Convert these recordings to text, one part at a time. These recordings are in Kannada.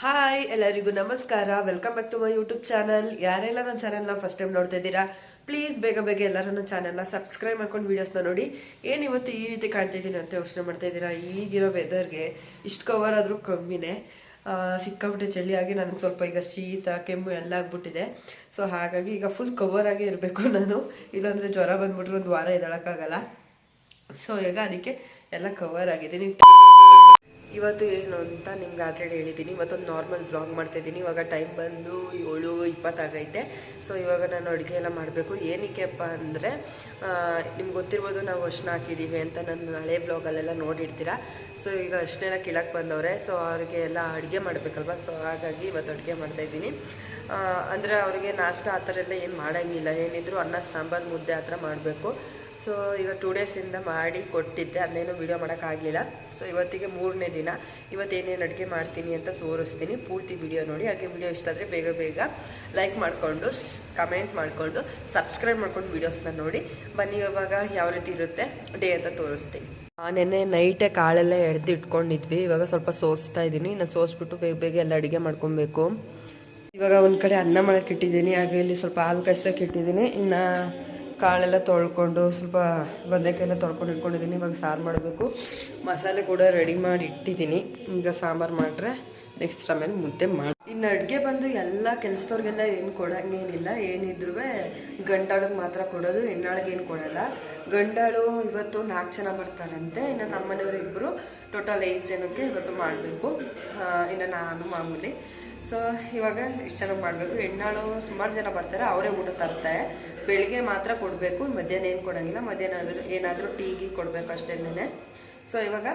ಹಾಯ್ ಎಲ್ಲರಿಗೂ ನಮಸ್ಕಾರ. Welcome back to my YouTube channel ಯಾರೆಲ್ಲ ನನ್ನ ಚಾನಲ್ನ ಫಸ್ಟ್ ಟೈಮ್ ನೋಡ್ತಾ ಇದ್ದೀರಾ ಪ್ಲೀಸ್ ಬೇಗ ಬೇಗ ಎಲ್ಲರೂ ನನ್ನ ಚಾನಲ್ನ ಸಬ್ಸ್ಕ್ರೈಬ್ ಮಾಡ್ಕೊಂಡು ವೀಡಿಯೋಸ್ನ ನೋಡಿ. ಏನು ಇವತ್ತು ಈ ರೀತಿ ಕಾಣ್ತಾ ಇದ್ದೀನಿ ಅಂತ ಯೋಚನೆ ಮಾಡ್ತಾ ಇದ್ದೀರಾ? ಈಗಿರೋ ವೆದರ್ಗೆ ಇಷ್ಟು ಕವರ್ ಆದರೂ ಕಮ್ಮಿನೇ. ಸಿಕ್ಕಾಬಿಟ್ಟೆ ಚಳಿಯಾಗಿ ನನಗೆ ಸ್ವಲ್ಪ ಈಗ ಶೀತ, ಕೆಮ್ಮು ಎಲ್ಲ ಆಗ್ಬಿಟ್ಟಿದೆ. ಸೊ ಹಾಗಾಗಿ ಈಗ ಫುಲ್ ಕವರ್ ಆಗಿ ಇರಬೇಕು ನಾನು. ಇಲ್ಲಾಂದರೆ ಜ್ವರ ಬಂದ್ಬಿಟ್ರೆ ಒಂದು ವಾರ ಇದ್ದಾಳಕ್ಕಾಗಲ್ಲ ಸೊ ಈಗ ಅದಕ್ಕೆ ಎಲ್ಲ ಕವರ್ ಆಗಿದ್ದೀನಿ. ಇವತ್ತು ಏನು ಅಂತ ನಿಮ್ಗೆ ಆಲ್ರೆಡಿ ಹೇಳಿದ್ದೀನಿ. ಇವತ್ತೊಂದು ನಾರ್ಮಲ್ ವ್ಲಾಗ್ ಮಾಡ್ತಾ ಇದ್ದೀನಿ. ಇವಾಗ ಟೈಮ್ ಬಂದು ಏಳು ಇಪ್ಪತ್ತಾಗೈತೆ ಸೊ ಇವಾಗ ನಾನು ಅಡುಗೆ ಎಲ್ಲ ಮಾಡಬೇಕು. ಏನಕ್ಕೆಪ್ಪ ಅಂದರೆ ನಿಮ್ಗೆ ಗೊತ್ತಿರ್ಬೋದು ನಾವು ಅರ್ಶಿನ ಹಾಕಿದ್ದೀವಿ ಅಂತ ನಾನು ಹಳೆ ವ್ಲಾಗಲ್ಲೆಲ್ಲ ನೋಡಿರ್ತೀರ. ಸೊ ಈಗ ಅಷ್ಟನ್ನೆಲ್ಲ ಕೀಳಕ್ಕೆ ಬಂದವ್ರೆ. ಸೊ ಅವ್ರಿಗೆ ಎಲ್ಲ ಅಡುಗೆ ಮಾಡಬೇಕಲ್ವ? ಸೊ ಹಾಗಾಗಿ ಇವತ್ತು ಅಡುಗೆ ಮಾಡ್ತಾಯಿದ್ದೀನಿ ಅಂದರೆ ಅವ್ರಿಗೆ ನಾಷ್ಟ ಆ ಥರ ಎಲ್ಲ ಏನು ಮಾಡೋಂಗಿಲ್ಲ. ಏನಿದ್ರು ಅನ್ನ, ಸಾಂಬಾರು, ಮುದ್ದೆ ಆ ಥರ ಮಾಡಬೇಕು. ಸೊ ಈಗ ಟೂ ಡೇಸಿಂದ ಮಾಡಿ ಕೊಟ್ಟಿದ್ದೆ. ಅದನ್ನೇನು ವಿಡಿಯೋ ಮಾಡೋಕ್ಕಾಗಲಿಲ್ಲ. ಸೊ ಇವತ್ತಿಗೆ ಮೂರನೇ ದಿನ. ಇವತ್ತೇನೇನು ಅಡುಗೆ ಮಾಡ್ತೀನಿ ಅಂತ ತೋರಿಸ್ತೀನಿ. ಪೂರ್ತಿ ವಿಡಿಯೋ ನೋಡಿ. ಹಾಗೆ ವಿಡಿಯೋ ಇಷ್ಟ ಆದರೆ ಬೇಗ ಬೇಗ ಲೈಕ್ ಮಾಡಿಕೊಂಡು ಕಮೆಂಟ್ ಮಾಡಿಕೊಂಡು ಸಬ್ಸ್ಕ್ರೈಬ್ ಮಾಡ್ಕೊಂಡು ವೀಡಿಯೋಸ್ನ ನೋಡಿ. ಬನ್ನಿ, ಇವಾಗ ಯಾವ ರೀತಿ ಇರುತ್ತೆ ಡೇ ಅಂತ ತೋರಿಸ್ತೀನಿ. ನೆನ್ನೆ ನೈಟೇ ಕಾಳೆಲ್ಲ ಎಡ್ದು ಇಟ್ಕೊಂಡಿದ್ವಿ ಇವಾಗ ಸ್ವಲ್ಪ ಸೋಸ್ತಾ ಇದ್ದೀನಿ. ನಾನು ಸೋಸ್ಬಿಟ್ಟು ಬೇಗ ಬೇಗ ಎಲ್ಲ ಅಡುಗೆ ಮಾಡ್ಕೊಬೇಕು. ಇವಾಗ ಒಂದು ಕಡೆ ಅನ್ನ ಮಾಡಕ್ಕೆ ಇಟ್ಟಿದ್ದೀನಿ. ಹಾಗೆ ಇಲ್ಲಿ ಸ್ವಲ್ಪ ಹಾಲು ಕಾಯ್ಸಕ್ಕೆ ಇಟ್ಟಿದ್ದೀನಿ. ಇನ್ನು ಕಾಳೆಲ್ಲ ತೊಳ್ಕೊಂಡು ಸ್ವಲ್ಪ ಬದನೆಕಾಯಿ ಎಲ್ಲ ತೊಳ್ಕೊಂಡು ಇಟ್ಕೊಂಡಿದ್ದೀನಿ. ಇವಾಗ ಸಾರು ಮಾಡಬೇಕು. ಮಸಾಲೆ ಕೂಡ ರೆಡಿ ಮಾಡಿ ಇಟ್ಟಿದ್ದೀನಿ. ಈಗ ಸಾಂಬಾರು ಮಾಡಿದ್ರೆ ನೆಕ್ಸ್ಟ್ ಆಮೇಲೆ ಮುದ್ದೆ ಮಾಡಿ ಇನ್ನು ಅಡುಗೆ ಬಂದು ಎಲ್ಲ ಕೆಲಸದವ್ರಿಗೆಲ್ಲ ಏನು ಕೊಡಂಗೇನಿಲ್ಲ ಏನಿದ್ರು ಗಂಟಾಳಿಗೆ ಮಾತ್ರ ಕೊಡೋದು, ಹೆಣ್ಣಾಳಿಗೆ ಏನು ಕೊಡಲ್ಲ. ಗಂಡಾಳು ಇವತ್ತು ನಾಲ್ಕು ಜನ ಬರ್ತಾರಂತೆ. ಇನ್ನು ನಮ್ಮನೆಯವರು ಇಬ್ಬರು ಟೋಟಲ್ ಐದು ಜನಕ್ಕೆ ಇವತ್ತು ಮಾಡಬೇಕು. ಇನ್ನು ನಾನು ಮಾಮೂಲಿ. ಸೊ ಇವಾಗ ಎಷ್ಟು ಚೆನ್ನಾಗಿ ಮಾಡಬೇಕು. ಹೆಣ್ಣಾಳು ಸುಮಾರು ಜನ ಬರ್ತಾರೆ, ಅವರೇ ಊಟ ತರ್ತಾರೆ. ಬೆಳಿಗ್ಗೆ ಮಾತ್ರ ಕೊಡಬೇಕು, ಮಧ್ಯಾಹ್ನ ಏನು ಕೊಡೋಂಗಿಲ್ಲ. ಮಧ್ಯಾಹ್ನ ಆದರೂ ಏನಾದರೂ ಟೀಗೆ ಕೊಡಬೇಕು ಅಷ್ಟೇನೆ ಸೊ ಇವಾಗ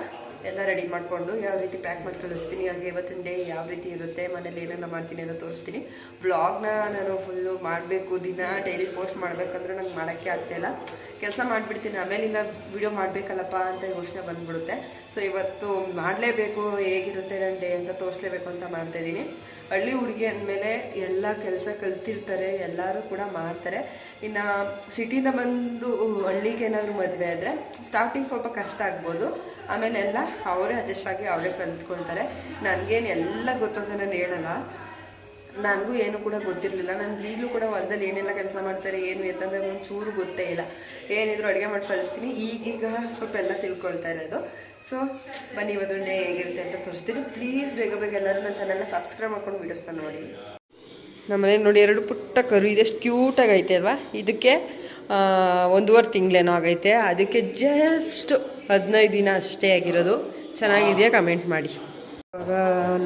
ಎಲ್ಲ ರೆಡಿ ಮಾಡಿಕೊಂಡು ಯಾವ ರೀತಿ ಪ್ಯಾಕ್ ಮಾಡಿ ಕಳಿಸ್ತೀನಿ, ಹಾಗೆ ಇವತ್ತಿನ ಡೇ ಯಾವ ರೀತಿ ಇರುತ್ತೆ, ಮನೇಲಿ ಏನೆಲ್ಲ ಮಾಡ್ತೀನಿ ಅಂತ ತೋರಿಸ್ತೀನಿ. ವ್ಲಾಗ್ನ ನಾನು ಫುಲ್ಲು ಮಾಡಬೇಕು, ದಿನ ಡೈಲಿ ಪೋಸ್ಟ್ ಮಾಡಬೇಕಂದ್ರೆ ನಂಗೆ ಮಾಡೋಕ್ಕೆ ಆಗ್ತಾಯಿಲ್ಲ ಕೆಲಸ ಮಾಡಿಬಿಡ್ತೀನಿ, ಆಮೇಲಿಂದ ವಿಡಿಯೋ ಮಾಡಬೇಕಲ್ಲಪ್ಪ ಅಂತ ಯೋಚನೆ ಬಂದ್ಬಿಡುತ್ತೆ. ಸೊ ಇವತ್ತು ಮಾಡಲೇಬೇಕು, ಹೇಗಿರುತ್ತೆ ನನ್ನ ಡೇ ಅಂತ ತೋರಿಸ್ಲೇಬೇಕು ಅಂತ ಮಾಡ್ತಾಯಿದ್ದೀನಿ ಹಳ್ಳಿ ಹುಡುಗಿ ಅಂದಮೇಲೆ ಎಲ್ಲ ಕೆಲಸ ಕಲ್ತಿರ್ತಾರೆ, ಎಲ್ಲರೂ ಕೂಡ ಮಾಡ್ತಾರೆ. ಇನ್ನು ಸಿಟಿಯಿಂದ ಬಂದು ಹಳ್ಳಿಗೆ ಏನಾದರೂ ಮದುವೆ ಆದರೆ ಸ್ಟಾರ್ಟಿಂಗ್ ಸ್ವಲ್ಪ ಕಷ್ಟ ಆಗ್ಬೋದು. ಆಮೇಲೆ ಎಲ್ಲ ಅವರೇ ಅಡ್ಜಸ್ಟ್ ಆಗಿ ಅವರೇ ಕಲ್ತ್ಕೊಳ್ತಾರೆ. ನನಗೇನು ಎಲ್ಲ ಗೊತ್ತು ಅಂತ ನಾನು ಹೇಳಲ್ಲ. ನನಗೂ ಏನು ಕೂಡ ಗೊತ್ತಿರಲಿಲ್ಲ. ನನಗೆ ಈಗಲೂ ಕೂಡ ಹೊಲದಲ್ಲಿ ಏನೆಲ್ಲ ಕೆಲಸ ಮಾಡ್ತಾರೆ, ಏನು ಎತ್ತಂದ್ರೆ ಒಂಚೂರು ಗೊತ್ತೇ ಇಲ್ಲ. ಏನಿದ್ರು ಅಡುಗೆ ಮಾಡಿ ಕಳಿಸ್ತೀನಿ. ಈಗೀಗ ಸ್ವಲ್ಪ ಎಲ್ಲ ತಿಳ್ಕೊಳ್ತಾ ಇರೋದು. ಸೊ ಬನ್ನಿ ಇವತ್ತು ಡೇ ಹೇಗಿರುತ್ತೆ ಅಂತ ತೋರಿಸ್ತೀನಿ. ಪ್ಲೀಸ್ ಬೇಗ ಬೇಗ ಎಲ್ಲರೂ ನನ್ನ ಚಾನಲ್ನ ಸಬ್ಸ್ಕ್ರೈಬ್ ಮಾಡ್ಕೊಂಡು ವೀಡಿಯೋಸ್ನ ನೋಡಿ. ನಮ್ಮನೆ ನೋಡಿ ಎರಡು ಪುಟ್ಟ ಕರು, ಇದೆಷ್ಟು ಕ್ಯೂಟಾಗಿ ಐತೆ ಅಲ್ವಾ? ಇದಕ್ಕೆ ಒಂದೂವರೆ ತಿಂಗಳೇನೋ ಆಗೈತೆ. ಅದಕ್ಕೆ ಜಸ್ಟ್ ಹದಿನೈದು ದಿನ ಅಷ್ಟೇ ಆಗಿರೋದು. ಚೆನ್ನಾಗಿದೆಯಾ ಕಮೆಂಟ್ ಮಾಡಿ. ಇವಾಗ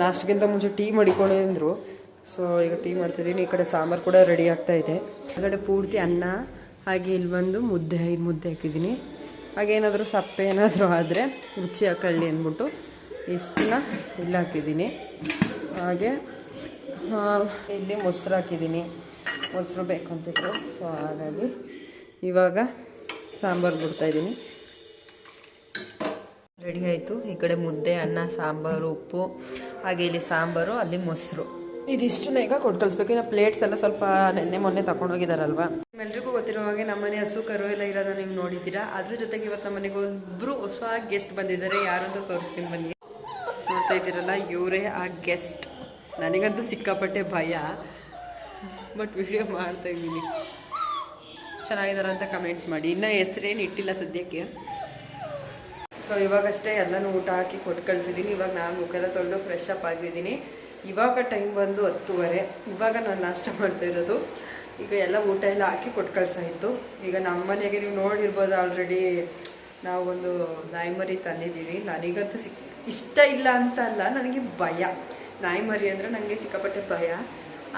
ಲಾಸ್ಟ್ಗಿಂತ ಮುಂಚೆ ಟೀ ಮಡಿಕೊಂಡು ಅಂದರು. ಸೊ ಈಗ ಟೀ ಮಾಡ್ತಿದ್ದೀನಿ. ಈ ಕಡೆ ಸಾಂಬಾರು ಕೂಡ ರೆಡಿ ಆಗ್ತಾ ಇದೆ. ಕಡೆ ಪೂರ್ತಿ ಅನ್ನ, ಹಾಗೆ ಇಲ್ಲಿ ಬಂದು ಮುದ್ದೆ ಮುದ್ದೆ ಹಾಕಿದ್ದೀನಿ. ಹಾಗೆ ಏನಾದರೂ ಸಪ್ಪೆ ಏನಾದರೂ ಆದರೆ ರುಚಿ ಹಾಕಳ್ಳಿ ಅಂದ್ಬಿಟ್ಟು ಇಷ್ಟನ್ನ ಇಲ್ಲಿ ಹಾಕಿದ್ದೀನಿ. ಹಾಗೆ ಇಲ್ಲಿ ಮೊಸರು ಹಾಕಿದ್ದೀನಿ. ಮೊಸರು ಬೇಕು ಅಂತಿದ್ರು ಸೊ ಹಾಗಾಗಿ ಇವಾಗ ಸಾಂಬಾರು ಬಿಡ್ತಾಯಿದ್ದೀನಿ ರೆಡಿ ಆಯಿತು. ಈ ಕಡೆ ಮುದ್ದೆ, ಅನ್ನ, ಸಾಂಬಾರು, ಉಪ್ಪು, ಹಾಗೆ ಇಲ್ಲಿ ಸಾಂಬಾರು, ಅಲ್ಲಿ ಮೊಸರು. ಇದಿಷ್ಟನ್ನ ಈಗ ಕೊಟ್ಟು ಕಳಿಸ್ಬೇಕು ಇನ್ನು ಪ್ಲೇಟ್ಸ್ ಎಲ್ಲ ಸ್ವಲ್ಪ ನೆನ್ನೆ ಮೊನ್ನೆ ತಗೊಂಡೋಗಿದಾರಲ್ವ ಎಲ್ರಿಗೂ ಗೊತ್ತಿರೋ ಹಾಗೆ ನಮ್ಮನೆ ಹಸು, ಕರು ಎಲ್ಲ ಇರೋದ ನೀವು ನೋಡಿದ್ದೀರಾ. ಅದ್ರ ಜೊತೆಗೆ ಇವತ್ತು ನಮ್ಮನೆಗೆ ಒಬ್ಬರು ಹೊಸ ಗೆಸ್ಟ್ ಬಂದಿದ್ದಾರೆ. ಯಾರು ಅಂತ ತೋರಿಸ್ತೀನಿ ಬನ್ನಿ. ನೋಡ್ತಾ ಇದ್ದೀರಲ್ಲ, ಇವರೇ ಆ ಗೆಸ್ಟ್ ನನಗಂತೂ ಸಿಕ್ಕಾಪಟ್ಟೆ ಭಯ. ಬಟ್ ವಿಡಿಯೋ ಮಾಡ್ತಾ ಇದ್ದೀನಿ. ಚೆನ್ನಾಗಿದಾರ ಅಂತ ಕಮೆಂಟ್ ಮಾಡಿ. ಇನ್ನೂ ಹೆಸ್ರೇನು ಇಟ್ಟಿಲ್ಲ ಸದ್ಯಕ್ಕೆ. ಸೊ ಇವಾಗಷ್ಟೇ ಎಲ್ಲನೂ ಊಟ ಹಾಕಿ ಕೊಟ್ಟು ಕಳಿಸಿದ್ದೀನಿ ಇವಾಗ ನಾನು ಮುಖೆಲ್ಲ ತೊಳೆದು ಫ್ರೆಶ್ ಅಪ್ ಆಗಿದ್ದೀನಿ. ಇವಾಗ ಟೈಮ್ ಬಂದು ಹತ್ತುವರೆ. ಇವಾಗ ನಾನು ನಾಷ್ಟ ಮಾಡ್ತಾ ಇರೋದು. ಈಗ ಎಲ್ಲ ಊಟ ಎಲ್ಲ ಹಾಕಿ ಕೊಟ್ಟು ಕಳ್ಸಾಯಿತು ಈಗ ನಮ್ಮ ಮನೆಗೆ ನೀವು ನೋಡಿರ್ಬೋದು ಆಲ್ರೆಡಿ ನಾವು ಒಂದು ನಾಯಿ ಮರಿ ತಂದಿದ್ದೀವಿ. ನನಗಂತೂ ಸಿಕ್ ಇಷ್ಟ ಇಲ್ಲ ಅಂತ ಅಲ್ಲ, ನನಗೆ ಭಯ. ನಾಯಿಮರಿ ಅಂದರೆ ನನಗೆ ಸಿಕ್ಕಾಪಟ್ಟೆ ಭಯ.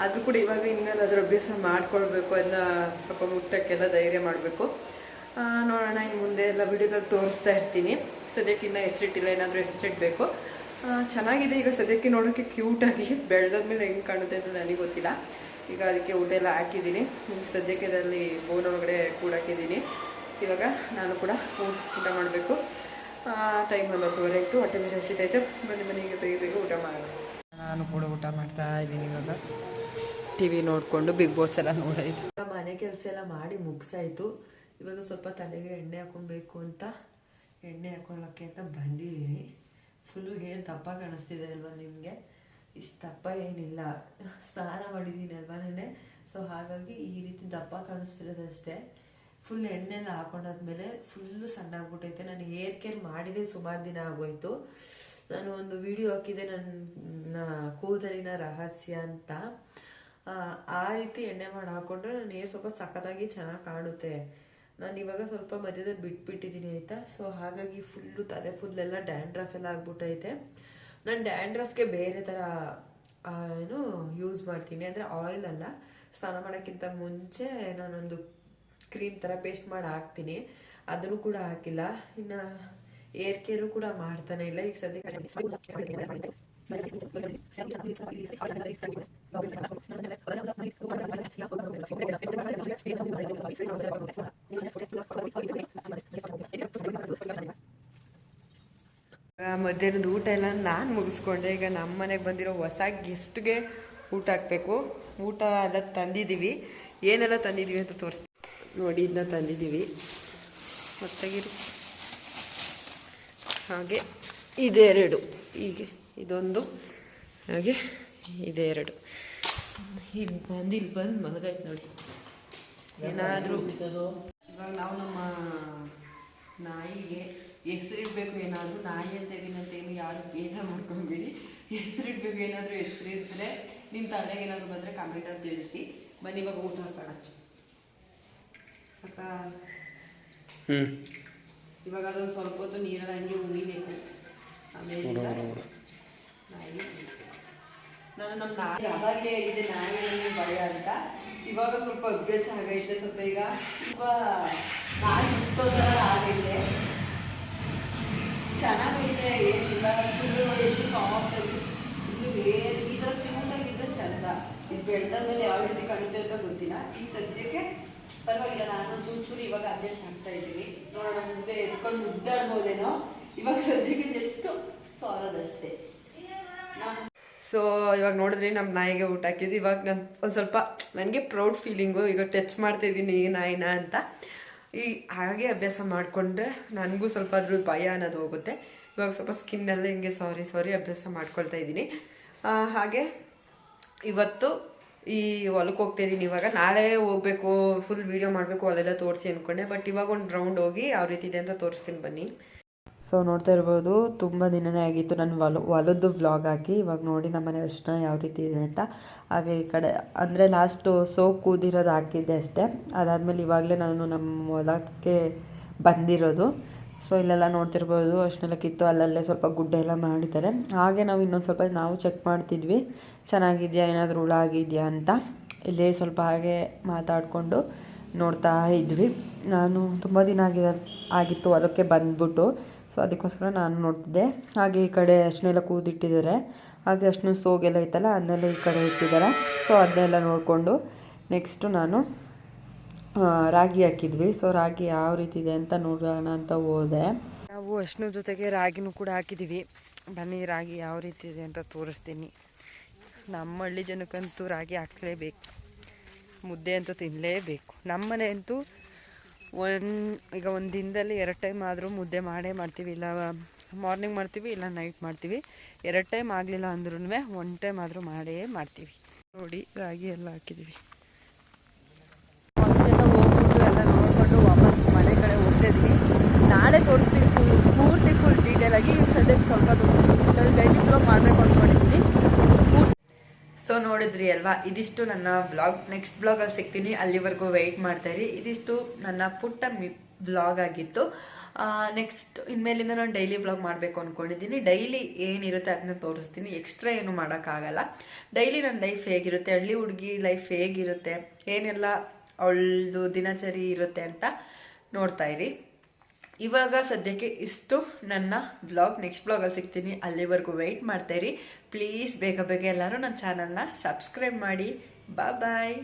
ಆದರೂ ಕೂಡ ಇವಾಗ ಇನ್ಮೇಲೆ ಅದ್ರ ಅಭ್ಯಾಸ ಮಾಡ್ಕೊಳ್ಬೇಕು ಅದನ್ನ ಸ್ವಲ್ಪ ಊಟಕ್ಕೆಲ್ಲ ಧೈರ್ಯ ಮಾಡಬೇಕು. ನೋಡೋಣ ಇನ್ನು ಮುಂದೆ ಎಲ್ಲ ವಿಡಿಯೋದಲ್ಲಿ ತೋರಿಸ್ತಾ ಇರ್ತೀನಿ. ಸದ್ಯಕ್ಕೆ ಇನ್ನೂ ಹೆಸರಿಟ್ಟಿಲ್ಲ, ಏನಾದರೂ ಹೆಸರಿಡಬೇಕು. ಚೆನ್ನಾಗಿದೆ. ಈಗ ಸದ್ಯಕ್ಕೆ ನೋಡೋಕ್ಕೆ ಕ್ಯೂಟಾಗಿ ಬೆಳೆದಾದ್ಮೇಲೆ ಹೆಂಗೆ ಕಾಣುತ್ತೆ ಅಂತ ನನಗೆ ಗೊತ್ತಿಲ್ಲ. ಈಗ ಅದಕ್ಕೆ ಊಟ ಎಲ್ಲ ಹಾಕಿದ್ದೀನಿ. ಈಗ ಸದ್ಯಕ್ಕೆ ಅದರಲ್ಲಿ ಬೋನ್ ಒಳಗಡೆ ಕೂಡಾಕಿದ್ದೀನಿ ಇವಾಗ ನಾನು ಕೂಡ ಊಟ ಊಟ ಮಾಡಬೇಕು. ಟೈಮ್ ಒಂಬತ್ತುವರೆ ಆಯಿತು. ಹೊಟ್ಟೆ ಮೇಲೆ ಹಸಿತೈತೆ ಮನೆ ಮನೆಗೆ ಬೇಗ ಬೇಗ ಊಟ ಮಾಡೋಣ. ನಾನು ಕೂಡ ಊಟ ಮಾಡ್ತಾ ಇದ್ದೀನಿ ಇವಾಗ. ಟಿ ವಿ ನೋಡಿಕೊಂಡು ಬಿಗ್ ಬಾಸ್ ಎಲ್ಲ ನೋಡಾಯಿತು ಮನೆ ಕೆಲಸ ಎಲ್ಲ ಮಾಡಿ ಮುಗಿಸಾಯಿತು ಇವಾಗ ಸ್ವಲ್ಪ ತಲೆಗೆ ಎಣ್ಣೆ ಹಾಕೊಬೇಕು ಅಂತ ಎಣ್ಣೆ ಹಾಕೊಳ್ಳೋಕ್ಕೆ ಅಂತ ಬಂದಿದ್ದೀನಿ. ಫುಲ್ಲು ಹೇರ್ ದಪ್ಪ ಕಾಣಿಸ್ತಿದೆ ಅಲ್ವಾ ನಿಮಗೆ? ಇಷ್ಟು ದಪ್ಪ ಏನಿಲ್ಲ. ಸ್ನಾನ ಮಾಡಿದ್ದೀನಿ ಅಲ್ವಾ ನೆನೆ ಸೊ ಹಾಗಾಗಿ ಈ ರೀತಿ ದಪ್ಪ ಕಾಣಿಸ್ತಿರೋದಷ್ಟೇ ಫುಲ್ ಎಣ್ಣೆಲ್ಲ ಹಾಕೊಂಡಾದ್ಮೇಲೆ ಫುಲ್ಲು ಸಣ್ಣ ಆಗ್ಬಿಟ್ಟೈತೆ ನಾನು ಹೇರ್ ಕೇರ್ ಮಾಡಿದೆ ಸುಮಾರು ದಿನ ಆಗೋಯ್ತು. ನಾನು ಒಂದು ವಿಡಿಯೋ ಹಾಕಿದೆ ನನ್ನ ಕೂದಲಿನ ರಹಸ್ಯ ಅಂತ. ಆ, ರೀತಿ ಎಣ್ಣೆ ಮಾಡಿ ಹಾಕೊಂಡ್ರೆ ನಾನು ಹೇರ್ ಸ್ವಲ್ಪ ಸಖತ್ತಾಗಿ ಚೆನ್ನಾಗಿ ಕಾಣುತ್ತೆ. ನಾನು ಇವಾಗ ಸ್ವಲ್ಪ ಮಧ್ಯದಲ್ಲಿ ಬಿಟ್ಬಿಟ್ಟಿದ್ದೀನಿ ಆಯಿತಾ? ಸೊ ಹಾಗಾಗಿ ಫುಲ್ಲು ತಲೆ ಫುಲ್ ಎಲ್ಲ ಡ್ಯಾಂಡ್ರಫ್ ಎಲ್ಲ ಆಗ್ಬಿಟ್ಟೈತೆ. ನಾನು ಡ್ಯಾಂಡ್ರಫ್ಗೆ ಬೇರೆ ಥರ ಏನು ಯೂಸ್ ಮಾಡ್ತೀನಿ. ಅಂದರೆ ಆಯಿಲ್ ಅಲ್ಲ. ಸ್ನಾನ ಮಾಡೋಕ್ಕಿಂತ ಮುಂಚೆ ನಾನೊಂದು ಕ್ರೀಮ್ ಥರ ಪೇಸ್ಟ್ ಮಾಡಿ ಹಾಕ್ತೀನಿ. ಅದನ್ನು ಕೂಡ ಹಾಕಿಲ್ಲ. ಇನ್ನು ಏರ್ ಕೇರು ಕೂಡ ಮಾಡ್ತಾನೆ ಇಲ್ಲ. ಈಗ ಸದ್ಯಕ್ಕೆ ಮಧ್ಯಾಹ್ನದ ಊಟ ಎಲ್ಲ ನಾನು ಮುಗಿಸ್ಕೊಂಡೆ. ಈಗ ನಮ್ಮ ಮನೆಗೆ ಬಂದಿರೋ ಹೊಸ ಗೆಸ್ಟ್ಗೆ ಊಟ ಹಾಕಬೇಕು. ಊಟ ಎಲ್ಲ ತಂದಿದ್ದೀವಿ ಏನೆಲ್ಲ ತಂದಿದ್ದೀವಿ ಅಂತ ತೋರಿಸ್ತೀವಿ ನೋಡಿ ಇದನ್ನ ತಂದಿದ್ದೀವಿ ಮತ್ತಾಗಿರು ಹಾಗೆ, ಇದೆರಡು. ಹೀಗೆ, ಇದೊಂದು. ಹಾಗೆ. ಇದೆರಡು. ಇಲ್ಲಿ ಬಂದು ಇಲ್ಲಿ ಬಂದು ಮಲಗೈತೆ ನೋಡಿ. ಏನಾದರೂ ಇವಾಗ ನಾವು ನಮ್ಮ ನಾಯಿಗೆ ಹೆಸರಿಡ್ಬೇಕು ಏನಾದರೂ ನಾಯಿ ಅಂತ ಇದೀನಂತ ಏನು ಯಾರು ಬೇಜಾರು ಮಾಡ್ಕೊಂಬಿಡಿ. ಹೆಸರಿಡ್ಬೇಕು ಏನಾದರೂ ಹೆಸರಿದ್ರೆ ನಿಮ್ಮ ತಲೆಗೆ ಏನಾದರೂ ಬಂದರೆ ಕಮೆಂಟಲ್ಲಿ ತಿಳಿಸಿ. ಬನ್ನಿ ಇವಾಗ ಊಟ ಹಾಕೋಣ ಸಾಕ ಹ್ಞೂ ಇವಾಗ ಅದೊಂದು ಸ್ವಲ್ಪ ಹೊತ್ತು ನೀರಲ್ಲಿ ಹಂಗೆ ಉಣಿಬೇಕು. ಆಮೇಲೆ ನಾಯಿಗೆ ನಾನು ನಮ್ಮ ನಾಯಿ ಅವಾಗಲೇ ಇದೆ ನಾಯಿ ನನಗೆ ಭಯ ಅಂತ. ಇವಾಗ ಸ್ವಲ್ಪ ಅಭ್ಯಾಸ ಆಗೈತೆ, ಸ್ವಲ್ಪ ಈಗ ತುಂಬ ನಾಯಿ ಹುಟ್ಟೋ ಥರ ಆಗೈತೆ. ಚೆನ್ನಾಗೈತೆ, ಏನಿಲ್ಲ. ಫುಲ್ಲು ನೋಡಿ ಎಷ್ಟು ಸಾಫ್ಟ್ ಆಗಿ ಫುಲ್ಲು ಬೇರೆ ಈ ಥರ ಕ್ಯೂಟ್ ಆಗಿದ್ರೆ ಚಂದ. ಇದು ಬೆಳೆದಾದ್ಮೇಲೆ ಮೇಲೆ ಯಾವ ರೀತಿ ಕಾಣುತ್ತೆ ಅಂತ ಗೊತ್ತಿಲ್ಲ. ಈಗ ಸದ್ಯಕ್ಕೆ ಪರವಾಗಿಲ್ಲ, ನಾನು ಚೂರು ಚೂರು ಇವಾಗ ಅಡ್ಜಸ್ಟ್ ಆಗ್ತಾ ಇದ್ದೀನಿ. ನೋಡೋಣ, ಮುಂದೆ ಎತ್ಕೊಂಡು ಮುದ್ದಾಡ್ಬೋದೇನೋ. ಇವಾಗ ಸದ್ಯಕ್ಕೆ ಜಸ್ಟ್ ಸಾರೋದಷ್ಟೇ ಸೊ ಇವಾಗ ನೋಡಿದ್ರೆ ನಮ್ಮ ನಾಯಿಗೆ ಊಟ ಹಾಕಿದ್ದು. ಇವಾಗ ನಾನು ಒಂದು ಸ್ವಲ್ಪ ನನಗೆ ಪ್ರೌಡ್ ಫೀಲಿಂಗು ಈಗ ಟಚ್ ಮಾಡ್ತಾ ಇದ್ದೀನಿ ನಾಯಿನ ಅಂತ. ಈ ಹಾಗೆ ಅಭ್ಯಾಸ ಮಾಡಿಕೊಂಡ್ರೆ ನನಗೂ ಸ್ವಲ್ಪ ಅದ್ರ ಭಯ ಅನ್ನೋದು ಹೋಗುತ್ತೆ. ಇವಾಗ ಸ್ವಲ್ಪ ಸ್ಕಿನ್ನೆಲ್ಲ ಹಿಂಗೆ ಸಾರಿ ಸಾರಿ ಅಭ್ಯಾಸ ಮಾಡ್ಕೊಳ್ತಾ ಇದ್ದೀನಿ. ಹಾಗೆ ಇವತ್ತು ಈ ಹೊಲಕ್ಕೆ ಹೋಗ್ತಾ ಇದ್ದೀನಿ. ಇವಾಗ ನಾಳೆ ಹೋಗ್ಬೇಕು ಫುಲ್ ವೀಡಿಯೋ ಮಾಡಬೇಕು ಅಲ್ಲೆಲ್ಲ ತೋರಿಸಿ ಅಂದ್ಕೊಂಡೆ ಬಟ್ ಇವಾಗ ಒಂದು ರೌಂಡ್ ಹೋಗಿ ಯಾವ ರೀತಿ ಇದೆ ಅಂತ ತೋರಿಸ್ತೀನಿ ಬನ್ನಿ. ಸೊ ನೋಡ್ತಾ ಇರ್ಬೋದು, ತುಂಬ ದಿನನೇ ಆಗಿತ್ತು ನಾನು ಹೊಲ ಹೊಲದ್ದು ವ್ಲಾಗ್ ಹಾಕಿ. ಇವಾಗ ನೋಡಿ ನಮ್ಮ ಮನೆ ಯಾವ ರೀತಿ ಇದೆ ಅಂತ. ಹಾಗೆ ಈ ಕಡೆ, ಅಂದರೆ ಲಾಸ್ಟು ಸೋಪ್ ಕೂದಿರೋದು ಹಾಕಿದ್ದೆ ಅಷ್ಟೇ. ಅದಾದಮೇಲೆ ಇವಾಗಲೇ ನಾನು ನಮ್ಮ ಹೊಲಕ್ಕೆ ಬಂದಿರೋದು. ಸೊ ಇಲ್ಲೆಲ್ಲ ನೋಡ್ತಿರ್ಬೋದು ಅಷ್ಟನ್ನೆಲ್ಲ ಕಿತ್ತು ಅಲ್ಲಲ್ಲೇ ಸ್ವಲ್ಪ ಗುಡ್ಡೆ ಎಲ್ಲ ಮಾಡಿದ್ದಾರೆ. ಹಾಗೆ ನಾವು ಇನ್ನೊಂದು ಸ್ವಲ್ಪ ನಾವು ಚೆಕ್ ಮಾಡ್ತಿದ್ವಿ. ಚೆನ್ನಾಗಿದೆಯಾ, ಏನಾದರೂ ಹುಳ ಆಗಿದೆಯಾ ಅಂತ. ಇಲ್ಲೇ ಸ್ವಲ್ಪ ಹಾಗೆ ಮಾತಾಡಿಕೊಂಡು ನೋಡ್ತಾ ಇದ್ವಿ. ನಾನು ತುಂಬ ದಿನ ಆಗಿದೆ, ಆಗಿತ್ತು ಹೊಲಕ್ಕೆ ಬಂದ್ಬಿಟ್ಟು. ಸೊ ಅದಕ್ಕೋಸ್ಕರ ನಾನು ನೋಡ್ತಿದ್ದೆ. ಹಾಗೆ ಈ ಕಡೆ ಅಷ್ಟನ್ನೆಲ್ಲ ಕೂದಿಟ್ಟಿದ್ದಾರೆ ಹಾಗೆ ಅಷ್ಟು ಸೋಗೆಲ್ಲ ಇತ್ತಲ್ಲ ಅದನ್ನೆಲ್ಲ ಈ ಕಡೆ ಇಟ್ಟಿದ್ದಾರೆ. ಸೊ ಅದನ್ನೆಲ್ಲ ನೋಡಿಕೊಂಡು ನೆಕ್ಸ್ಟು ನಾನು ರಾಗಿ ಹಾಕಿದ್ವಿ. ಸೊ ರಾಗಿ ಯಾವ ರೀತಿ ಇದೆ ಅಂತ ನೋಡೋಣ ಅಂತ ಹೋದೆ. ನಾವು ಅಷ್ಟು ಜೊತೆಗೆ ರಾಗಿನೂ ಕೂಡ ಹಾಕಿದ್ದೀವಿ. ಬನ್ನಿ, ರಾಗಿ ಯಾವ ರೀತಿ ಇದೆ ಅಂತ ತೋರಿಸ್ತೀನಿ. ನಮ್ಮ ಹಳ್ಳಿ ಜನಕ್ಕಂತೂ ರಾಗಿ ಹಾಕಲೇಬೇಕು. ಮುದ್ದೆ ಅಂತೂ ತಿನ್ನಲೇಬೇಕು ನಮ್ಮ ಮನೆ ಅಂತೂ ಒಂದು, ಈಗ ಒಂದು ದಿನದಲ್ಲಿ ಎರಡು ಟೈಮ್ ಆದರೂ ಮುದ್ದೆ ಮಾಡೇ ಮಾಡ್ತೀವಿ, ಇಲ್ಲ ಮಾರ್ನಿಂಗ್ ಮಾಡ್ತೀವಿ, ಇಲ್ಲ ನೈಟ್ ಮಾಡ್ತೀವಿ. ಎರಡು ಟೈಮ್ ಆಗಲಿಲ್ಲ ಅಂದ್ರೂ ಒನ್ ಟೈಮ್ ಆದರೂ ಮಾಡೇ ಮಾಡ್ತೀವಿ. ನೋಡಿ, ರಾಗಿ ಎಲ್ಲ ಹಾಕಿದ್ದೀವಿ ಹೋಗ್ಬಿಟ್ಟು ಎಲ್ಲ ನೋಡಿಕೊಂಡು ವಾಪಸ್ ಮನೆ ಕಡೆ ಹೋಗ್ತಾ ನಾಳೆ ತೋರಿಸ್ತೀವಿ ಪೂರ್ತಿ ಫುಲ್ ಡೀಟೇಲ್ ಆಗಿ ಸದ್ಯಕ್ಕೆ ಸ್ವಲ್ಪ ಡೈಲಿ ಬ್ಲಾಗ್ ಮಾಡಬೇಕು ಅಂದ್ಕೊಂಡಿದ್ದೀನಿ ಸೊ ನೋಡಿದ್ರಿ ಅಲ್ವಾ? ಇದಿಷ್ಟು ನನ್ನ ಬ್ಲಾಗ್ ನೆಕ್ಸ್ಟ್ ಬ್ಲಾಗಲ್ಲಿ ಸಿಗ್ತೀನಿ. ಅಲ್ಲಿವರೆಗೂ ವೆಯ್ಟ್ ಮಾಡ್ತಾ ಇರಿ. ಇದಿಷ್ಟು ನನ್ನ ಪುಟ್ಟ ಬ್ಲಾಗ್ ಆಗಿತ್ತು. ನೆಕ್ಸ್ಟ್ ಇನ್ಮೇಲಿಂದ ನಾನು ಡೈಲಿ ಬ್ಲಾಗ್ ಮಾಡಬೇಕು ಅಂದ್ಕೊಂಡಿದ್ದೀನಿ ಡೈಲಿ ಏನಿರುತ್ತೆ ಅದನ್ನ ತೋರಿಸ್ತೀನಿ. ಎಕ್ಸ್ಟ್ರಾ ಏನು ಮಾಡೋಕ್ಕಾಗಲ್ಲ. ಡೈಲಿ ನನ್ನ ಲೈಫ್ ಹೇಗಿರುತ್ತೆ? ಹಳ್ಳಿ ಹುಡುಗಿ ಲೈಫ್ ಹೇಗಿರುತ್ತೆ? ಏನೆಲ್ಲ ಅವಳದು ದಿನಚರಿ ಇರುತ್ತೆ ಅಂತ ನೋಡ್ತಾ ಇರಿ. ಇವಾಗ ಸದ್ಯಕ್ಕೆ ಇಷ್ಟು ನನ್ನ ಬ್ಲಾಗ್ ನೆಕ್ಸ್ಟ್ ಬ್ಲಾಗಲ್ಲಿ ಸಿಗ್ತೀನಿ. ಅಲ್ಲಿವರೆಗೂ ವೆಯ್ಟ್ ಮಾಡ್ತಾ ಇರಿ. ಪ್ಲೀಸ್ ಬೇಗ ಬೇಗ ಎಲ್ಲರೂ ನನ್ನ ಚಾನಲ್ನ ಸಬ್ಸ್ಕ್ರೈಬ್ ಮಾಡಿ. ಬಾಯ್